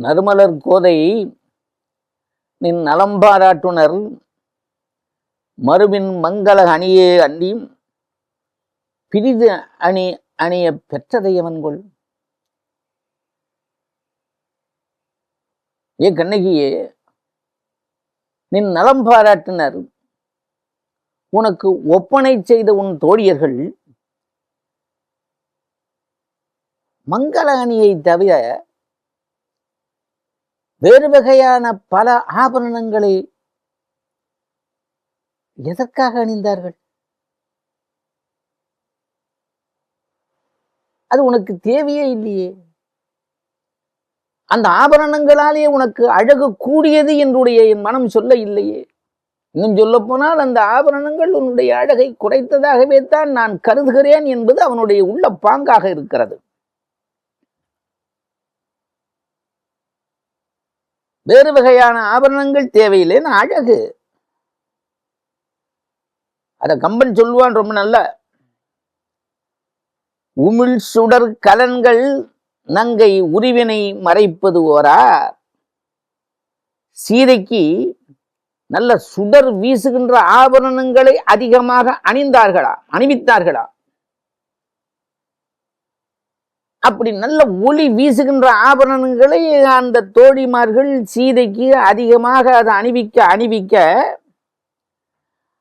நறுமலர் கோதை நின் நலம்பாராட்டுனர் மறுபின் மங்கள அணியே அண்டி பிரிது அணி அணிய பெற்றதையவன்கொள் ஏ கண்ணகியே நின் நலம் பாராட்டினர் உனக்கு ஒப்பனை செய்த உன் தோழியர்கள் மங்கள அணியை தவிர வேறு வகையான பல ஆபரணங்களை எதற்காக அணிந்தார்கள்? அது உனக்கு தேவையே இல்லையே. அந்த ஆபரணங்களாலே உனக்கு அழகு கூடியது என்னுடைய என் மனம் சொல்ல இல்லையே. இன்னும் சொல்ல போனால் அந்த ஆபரணங்கள் உன்னுடைய அழகை குறைத்ததாகவே தான் நான் கருதுகிறேன் என்பது அவனுடைய உள்ள பாங்காக இருக்கிறது. வேறு வகையான ஆபரணங்கள் தேவையில்லைன்னு அழகு. அத கம்பன் சொல்லுவான் ரொம்ப நல்ல. உமிழ் சுடர் கலன்கள் நங்கை உரிவினை மறைப்பது ஓரா. சீதைக்கு நல்ல சுடர் வீசுகின்ற ஆபரணங்களை அதிகமாக அணிந்தார்களா? அணிவித்தார்களா? அப்படி நல்ல ஒளி வீசுகின்ற ஆபரணங்களை அந்த தோழிமார்கள் சீதைக்கு அதிகமாக அதை அணிவிக்க அணிவிக்க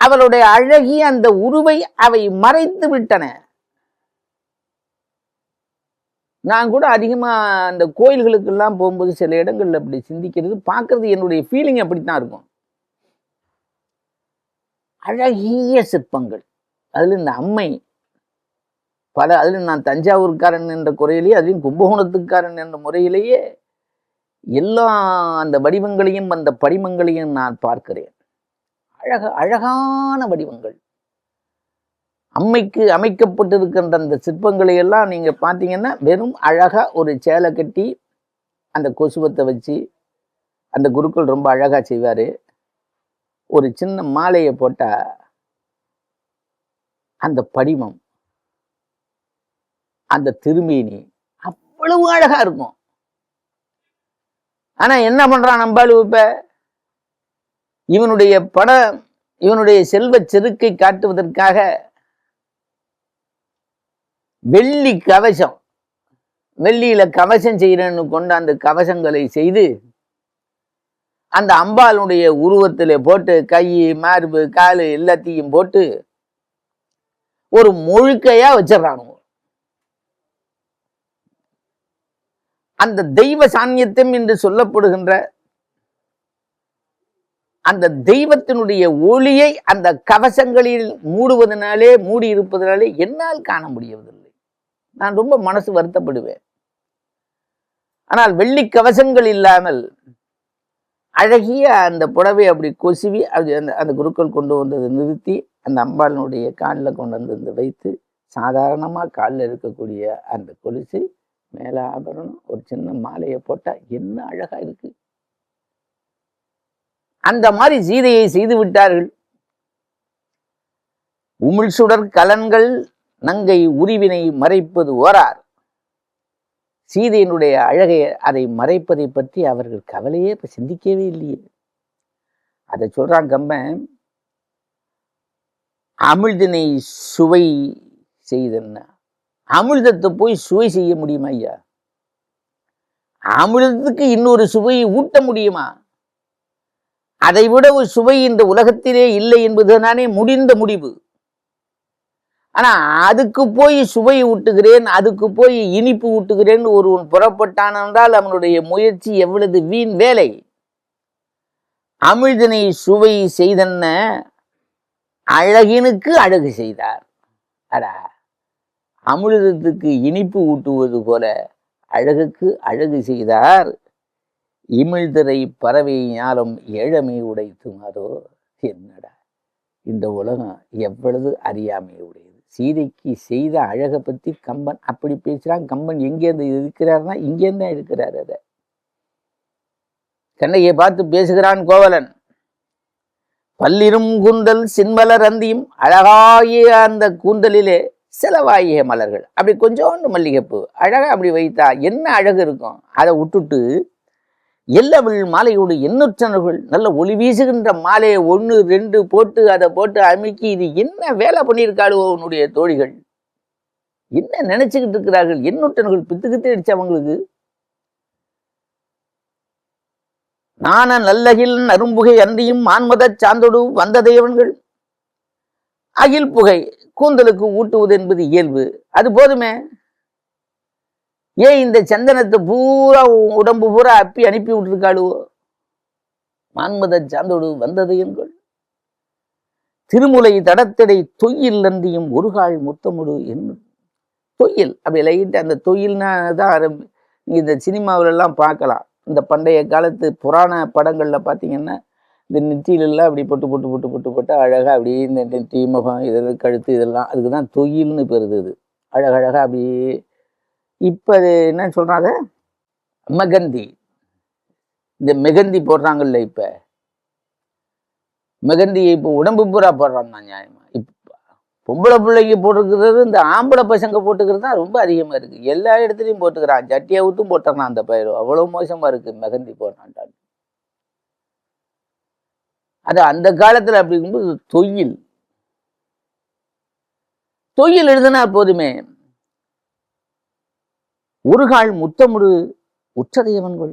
அவளுடைய அழகிய அந்த உருவை அவை மறைத்து விட்டன. நான் கூட அதிகமாக அந்த கோயில்களுக்கெல்லாம் போகும்போது சில இடங்கள்ல அப்படி சிந்திக்கிறது பார்க்கறது என்னுடைய ஃபீலிங் அப்படித்தான் இருக்கும். அழகிய சிற்பங்கள். அதில் இந்த அம்மை பல அதில் நான் தஞ்சாவூர்காரன் என்ற குறையிலேயே அதுலேயும் கும்பகோணத்துக்காரன் என்ற முறையிலேயே எல்லா அந்த வடிவங்களையும் அந்த படிமங்களையும் நான் பார்க்கிறேன். அழக அழகான வடிவங்கள். அம்மைக்கு அமைக்கப்பட்டிருக்கின்ற அந்த சிற்பங்களை எல்லாம் நீங்கள் பார்த்தீங்கன்னா வெறும் அழகாக ஒரு சேலை கட்டி அந்த கொசுவத்தை வச்சு அந்த குருக்கள் ரொம்ப அழகாக செய்வார். ஒரு சின்ன மாலையை போட்டால் அந்த படிமம் அந்த திருமீனி அவ்வளவு அழகா இருக்கும். ஆனா என்ன பண்றான் நம்பாளு இப்ப? இவனுடைய படம் இவனுடைய செல்வ செருக்கை காட்டுவதற்காக வெள்ளி கவசம் வெள்ளியில கவசம் செய்யறேன்னு கொண்டு அந்த கவசங்களை செய்து அந்த அம்பாளுடைய உருவத்தில் போட்டு கை மார்பு காலு எல்லாத்தையும் போட்டு ஒரு முழுக்கையா வச்சிடறானுங்க. அந்த தெய்வ சாநியத்தம் என்று சொல்லப்படுகின்ற அந்த தெய்வத்தினுடைய ஒளியை அந்த கவசங்களில் மூடுவதனாலே மூடி இருப்பதனாலே என்னால் காண முடியவதில்லை நான் ரொம்ப மனசு வருத்தப்படுவேன். ஆனால் வெள்ளி கவசங்கள் இல்லாமல் அழகிய அந்த புடவை அப்படி கொசுவி அது அந்த அந்த குருக்கள் கொண்டு வந்ததை நிறுத்தி அந்த அம்பாளினுடைய காலில் கொண்டு வந்து வைத்து சாதாரணமாக காலில் இருக்கக்கூடிய அந்த கொலுசு மேல ஆபரணம் ஒரு சின்ன மாலையை போட்டா என்ன அழகா இருக்கு. அந்த மாதிரி சீதையை செய்து விட்டார்கள். உமிழ் சுடர் கலன்கள் நங்கை உரிவினை மறைப்பது ஓரார். சீதையினுடைய அழகை அதை மறைப்பதை பற்றி அவர்கள் கவலையே இப்ப சிந்திக்கவே இல்லையே. அதை சொல்றான் கம்பன் அமிழ்தினை சுவை செய்தன்னா? அமிர்தத்தை போய் சுவை செய்ய முடியுமா ஐயா? அமிர்தத்துக்கு இன்னொரு சுவையை ஊட்ட முடியுமா? அதை விட ஒரு சுவை இந்த உலகத்திலே இல்லை என்பதுதானே முடிந்த முடிவு. ஆனா அதுக்கு போய் சுவை ஊட்டுகிறேன் அதுக்கு போய் இனிப்பு ஊட்டுகிறேன் ஒருவன் புறப்பட்டான் என்றால் அவனுடைய முயற்சி எவ்வளவு வீண் வேலை? அமிழ்தனை சுவை செய்தன்ன? அழகினுக்கு அழகு செய்தார். அடா! அமிர்தத்துக்கு இனிப்பு ஊட்டுவது போல அழகுக்கு அழகு செய்தார். இமிழ்திரை பறவை ஞாலம் ஏழமை உடைத்தும் அதோ என்னடா. இந்த உலகம் எவ்வளவு அறியாமை உடையது. சீதைக்கு செய்த அழகை பற்றி கம்பன் அப்படி பேசுகிறான் கம்பன் எங்கேருந்து இருக்கிறார்னா இங்கேருந்து தான் இருக்கிறார் அதை கண்ணையை பார்த்து பேசுகிறான் கோவலன். பல்லிரும் கூந்தல் சின்மலர் அந்தியும் அழகாகிய அந்த கூந்தலிலே செலவாகிய மலர்கள். அப்படி கொஞ்சோண்டு மல்லிகைப்பூ. அழகா அப்படி வைத்தா என்ன அழகு இருக்கும்? அதை விட்டுட்டு எல்லவிழ் மாலையோடு எண்ணூற்றனர்கள் நல்ல ஒளி வீசுகின்ற மாலையை ஒன்று ரெண்டு போட்டு அதை போட்டு அமுக்கி இது என்ன வேலை பண்ணியிருக்காளோ உன்னுடைய தோழிகள்? என்ன நினைச்சுக்கிட்டு இருக்கிறார்கள்? எண்ணூற்றனர்கள் பித்துக்கிட்டு அடிச்சு அவங்களுக்கு? நான நல்லகில் அரும்புகை அன்றியும் மான்மதச் சாந்தொடு வந்த தேவன்கள். அகில் புகை கூந்தலுக்கு ஊட்டுவது என்பது இயல்பு. அது போதுமே? ஏன் இந்த சந்தனத்தை பூரா உடம்பு பூரா அப்பி அனுப்பி விட்டுருக்காளுவோ மான்மத சாந்தோடு வந்தது என்கள் திருமுலை தடத்தடை தொயில் நந்தியும் ஒருகால் முத்தமுடு என்னும். தொயில் அப்படி லைட்டு அந்த தொயில்னா தான் ஆரம்பி இந்த சினிமாவுல எல்லாம் பார்க்கலாம். இந்த பண்டைய காலத்து புராண படங்களில் பார்த்தீங்கன்னா இந்த நெற்றியிலெல்லாம் அப்படி பொட்டு பொட்டு பொட்டு பொட்டு போட்டு அழகாக அப்படியே இந்த நெற்றி முகம் இதெல்லாம் கழுத்து இதெல்லாம் அதுக்கு தான் தொயில்னு பெறுது இது அழகழகாக அப்படியே இப்போ அது என்ன சொல்கிறாங்க மெகந்தி. இந்த மெகந்தி போடுறாங்கல்ல இப்போ. மெகந்தியை இப்போ உடம்பு பூரா போடுறாங்க தான் நியாயமா. இப்போ பொம்பளை பிள்ளைக்கு போட்டுக்கிறது இந்த ஆம்பளை பசங்க போட்டுக்கிறது தான் ரொம்ப அதிகமாக இருக்குது எல்லா இடத்துலையும் போட்டுக்கிறான். சட்டியை ஊற்றும் போட்டுறான் அந்த பயிர் அவ்வளோ மோசமாக இருக்குது மெகந்தி போடுறான்டான் அது அந்த காலத்தில் அப்படிங்கும்போது தொயில் தொயில் எழுதுனா போதுமே. ஒரு கால் முத்தமுடு உற்றதையவன்கள்.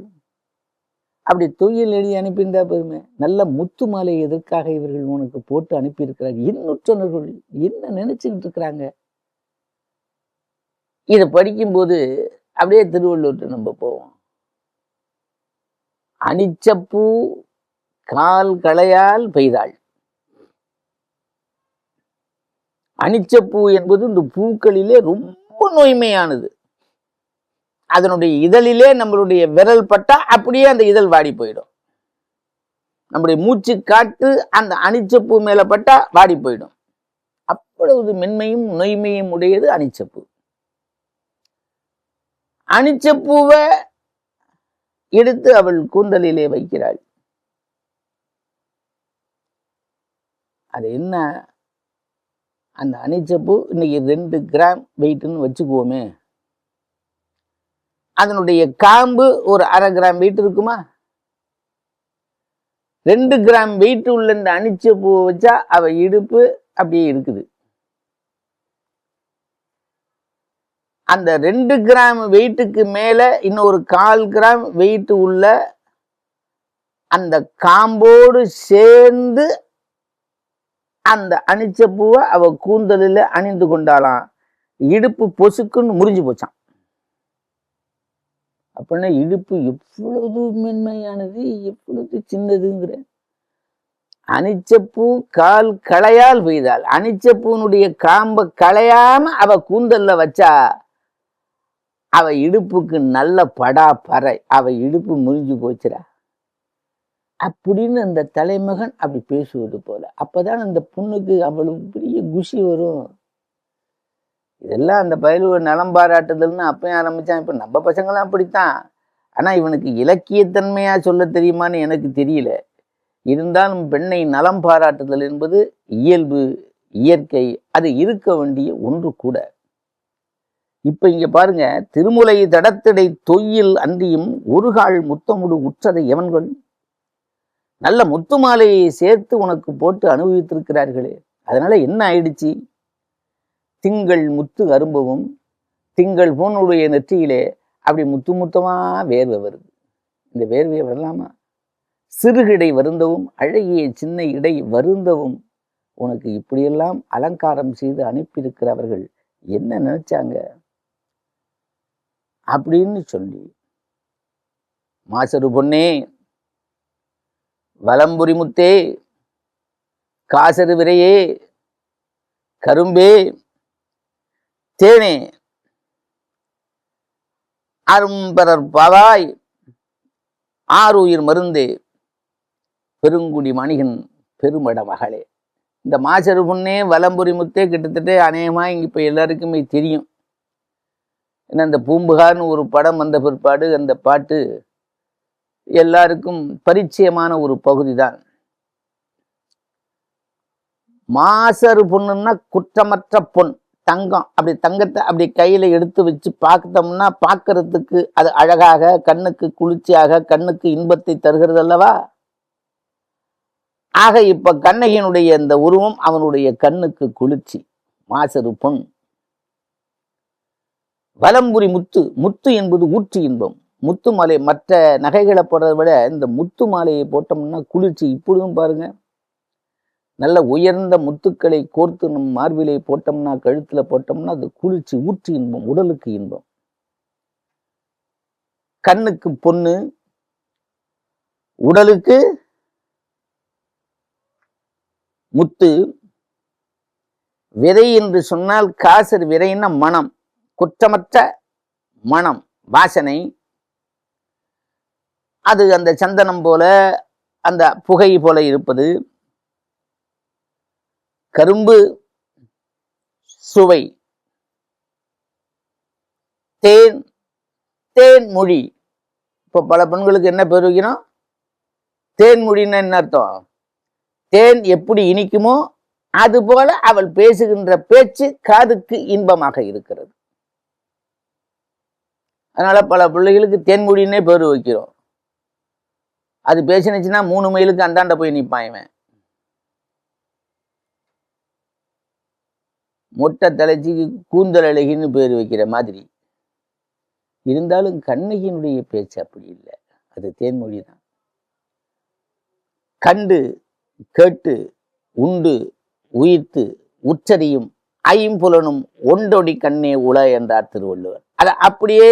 அப்படி தொயில் எழுதி அனுப்பியிருந்தா போதுமே. நல்ல முத்து மாலை எதற்காக இவர்கள் உனக்கு போட்டு அனுப்பியிருக்கிறாங்க இன்னுற்றனர்கள் என்ன நினைச்சுக்கிட்டு இருக்கிறாங்க? இதை படிக்கும்போது அப்படியே திருவள்ளூர்ட்டு நம்ம போவோம். அனிச்சப்பூ கால் களையால் பெய்தாள். அனிச்சப்பூ என்பது இந்த பூக்களிலே ரொம்ப நோய்மையானது. அதனுடைய இதழிலே நம்மளுடைய விரல் பட்டா அப்படியே அந்த இதழ் வாடி போயிடும். நம்முடைய மூச்சு காற்று அந்த அனிச்சப்பூ மேல பட்டா வாடி போயிடும். அவ்வளவு மென்மையும் நொய்மையும் உடையது அனிச்சப்பூ அனிச்சப்பூவை எடுத்து அவள் கூந்தலிலே வைக்கிறாள். அது என்ன? அந்த அனிச்சப்பூ இன்னைக்கு ரெண்டு கிராம் வெயிட்னு வச்சுக்குவோமே. அதனுடைய காம்பு ஒரு அரை கிராம் வெயிட் இருக்குமா? ரெண்டு கிராம் வெயிட் உள்ள இந்த அனிச்ச பூவை வச்சா அவ இடுப்பு அப்படியே இருக்குது. அந்த ரெண்டு கிராம் வெயிட்டுக்கு மேல இன்னொரு கால் கிராம் வெயிட் உள்ள அந்த காம்போடு சேர்ந்து அந்த அனிச்ச பூவை அவ கூந்தலில் அணிந்து கொண்டாலாம் இடுப்பு பொசுக்குன்னு முறிஞ்சு போச்சான் அப்படின்னா இடுப்பு எவ்வளவு மென்மையானது எவ்வளவு சின்னதுங்கிற. அனிச்சப்பூ கால் களையால் பெய்தாள் அனிச்சப்பூனுடைய காம்ப களையாம அவ கூந்தல்ல வச்சா அவ இடுப்புக்கு நல்ல படா பறை. அவ இடுப்பு முறிஞ்சு போச்சுடா. அப்படின்னு அந்த தலைமகன் அப்படி பேசுவது போல. அப்போதான் அந்த பொண்ணுக்கு அவ்வளவு பெரிய குஷி வரும். இதெல்லாம் அந்த பயலுவ நலம் பாராட்டுதல்னு அப்பயும் ஆரம்பித்தான் இப்போ நம்ம பசங்களாம் அப்படித்தான். ஆனால் இவனுக்கு இலக்கியத்தன்மையாக சொல்ல தெரியுமான்னு எனக்கு தெரியல. இருந்தாலும் பெண்ணை நலம் பாராட்டுதல் என்பது இயல்பு இயற்கை அது இருக்க வேண்டிய ஒன்று கூட. இப்போ இங்கே பாருங்க திருமுலை தடத்திடை தொய்யில் அன்றியும் ஒரு கால் முத்தமுடு உற்றதை எவன்கள்? நல்ல முத்து மாலையை சேர்த்து உனக்கு போட்டு அனுபவித்திருக்கிறார்களே. அதனால என்ன ஆயிடுச்சு? திங்கள் முத்து அரும்பவும் திங்கள் பூனுடைய நெற்றியிலே அப்படி முத்து முத்தமா வேர்வை வருது. இந்த வேர்வையை வரலாமா? சிறுகிடை வருந்தவும் அழகிய சின்ன இடை வருந்தவும் உனக்கு இப்படியெல்லாம் அலங்காரம் செய்து அனுப்பியிருக்கிறவர்கள் என்ன நினைச்சாங்க? அப்படின்னு சொல்லி மாசரு பொன்னே வலம்புரிமுத்தே காசரு விரையே கரும்பே தேனே. அரும்பரர் பாவாய் ஆறுயிர் மருந்தே. பெருங்குடி மணிகன் பெருமட மகளே. இந்த மாசரு பொண்ணே வலம்புரி முத்தே கிட்டத்தட்ட அநேகமாக இங்கே இப்போ எல்லாருக்குமே தெரியும். ஏன்னா இந்த பூம்புகார்னு ஒரு படம் வந்த பிற்பாடு அந்த பாட்டு எல்லாருக்கும் பரிச்சயமான ஒரு பகுதி தான் மாசரு பொண்ணுன்னா குற்றமற்ற பொன் தங்கம். அப்படி தங்கத்தை அப்படி கையில எடுத்து வச்சு பார்த்தோம்னா பார்க்கறதுக்கு அது அழகாக கண்ணுக்கு குளிர்ச்சியாக கண்ணுக்கு இன்பத்தை தருகிறது அல்லவா? ஆக இப்ப கண்ணகியனுடைய இந்த உருவம் அவனுடைய கண்ணுக்கு குளிர்ச்சி. மாசரு பொன். வலம்புரி முத்து. முத்து என்பது ஊற்று இன்பம். முத்து மாலை மற்ற நகைகளை போடுறத விட இந்த முத்து மாலையை போட்டோம்னா குளிர்ச்சி. இப்பொழுதும் பாருங்க. நல்ல உயர்ந்த முத்துக்களை கோர்த்து நம் மார்பிலை போட்டோம்னா கழுத்துல போட்டோம்னா அது குளிர்ச்சி ஊற்று இன்பம் உடலுக்கு இன்பம். கண்ணுக்கு பொண்ணு உடலுக்கு முத்து. விதை என்று சொன்னால் காசர் விதைன்னா மனம் குற்றமற்ற மனம் வாசனை. அது அந்த சந்தனம் போல அந்த புகை போல இருப்பது. கரும்பு சுவை. தேன் தேன் மொழி. இப்போ பல பெண்களுக்கு என்ன பேர் வைக்கணும்? தேன் மொழின்னா என்ன அர்த்தம்? தேன் எப்படி இனிக்குமோ அது போல அவள் பேசுகின்ற பேச்சு காதுக்கு இன்பமாக இருக்கிறது. அதனால பல பிள்ளைகளுக்கு தேன்மொழின்னே பேர் வைக்கிறோம். அது பேசினுச்சுன்னா மூணு மைலுக்கு அந்தாண்ட போய் நிற்பான் இவன். மொட்டை தலைச்சிக்கு கூந்தல் அழகின்னு பேர் வைக்கிற மாதிரி. இருந்தாலும் கண்ணகியினுடைய பேச்சு அப்படி இல்லை. அது தேன்மொழி தான். கண்டு கேட்டு உண்டு உயிர்த்து உச்சரியும் ஐம்புலனும் ஒன்றொடி கண்ணே உல என்றார் திருவள்ளுவர். அதை அப்படியே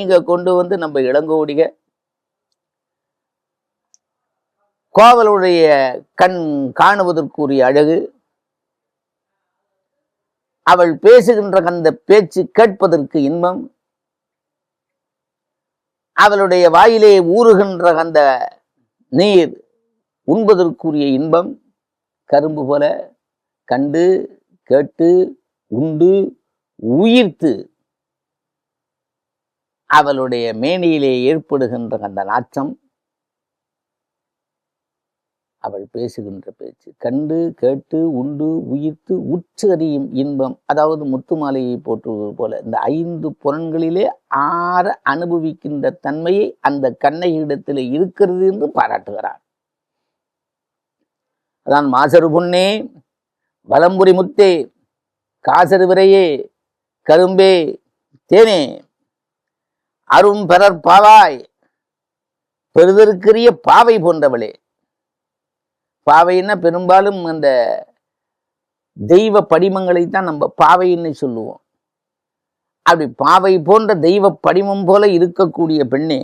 இங்க கொண்டு வந்து நம்ம இளங்கோடிக கோவலுடைய கண் காணுவதற்குரிய அழகு. அவள் பேசுகின்ற அந்த பேச்சு கேட்பதற்கு இன்பம். அவளுடைய வாயிலே ஊறுகின்ற அந்த நீர் உண்பதற்குரிய இன்பம். கரும்பு போல கண்டு கேட்டு உண்டு உயிர்த்து அவளுடைய மேனியிலே ஏற்படுகின்ற அந்த நாற்றம். அவள் பேசுகின்ற பேச்சு. கண்டு கேட்டு உண்டு உயிர்த்து உச்சரியும் இன்பம். அதாவது முத்து மாலையை போற்றுவது போல இந்த ஐந்து புலன்களிலே ஆற அனுபவிக்கின்ற தன்மையை அந்த கண்ணையிடத்தில் இருக்கிறது என்று பாராட்டுகிறார் அதான் மாசரு பொன்னே வலம்புரி முத்தே காசரு விரையே கரும்பே தேனே அரும் பெறற் பாவாய் பெறுதற்குரிய பாவை போன்றவளே. பாவைன்னா பெரும்பாலும் அந்த தெய்வ படிமங்களை தான் நம்ம பாவைன்னு சொல்லுவோம். அப்படி பாவை போன்ற தெய்வ படிமம் போல இருக்கக்கூடிய பெண்ணே